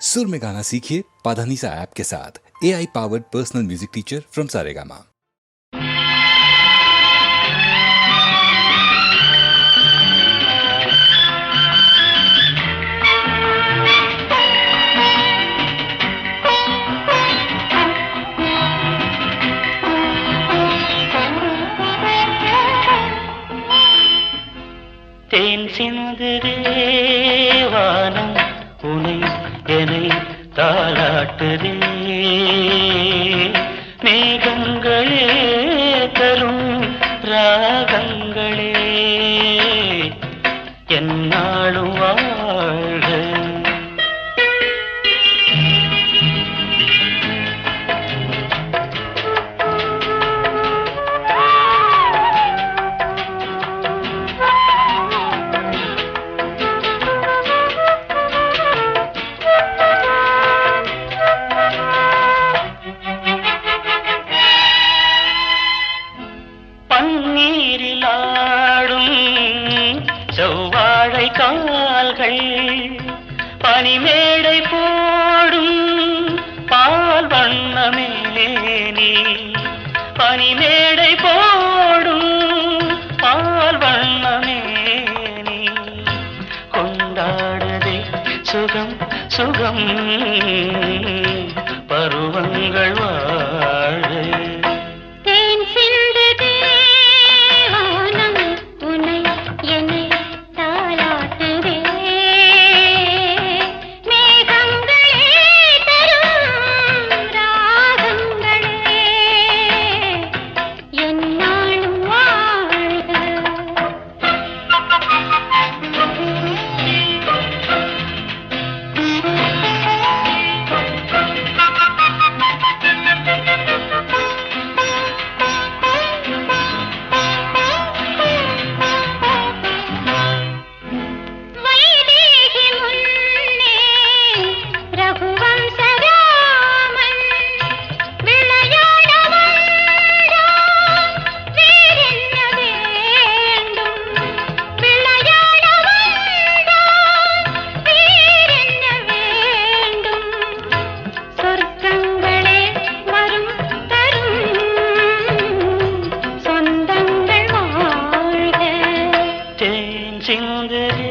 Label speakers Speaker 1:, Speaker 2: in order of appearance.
Speaker 1: सुर में गाना सीखिए पाधानीसा ऐप के साथ A I powered personal music teacher from Saregama
Speaker 2: தேன் சிந்துதே வானம் உனை தாலாட்டுதே மேகங்களே தரும் ராகங்களே. என்னாலும் நாடும் செவ்வாழை கால்கள் பனிமேடை போடும் பால் வண்ணமேலே நீ. பனிமேடை போடும் பால் வண்ணமேனி கொண்டாடுதே சுகம் சுகம் பருவ செந்தரு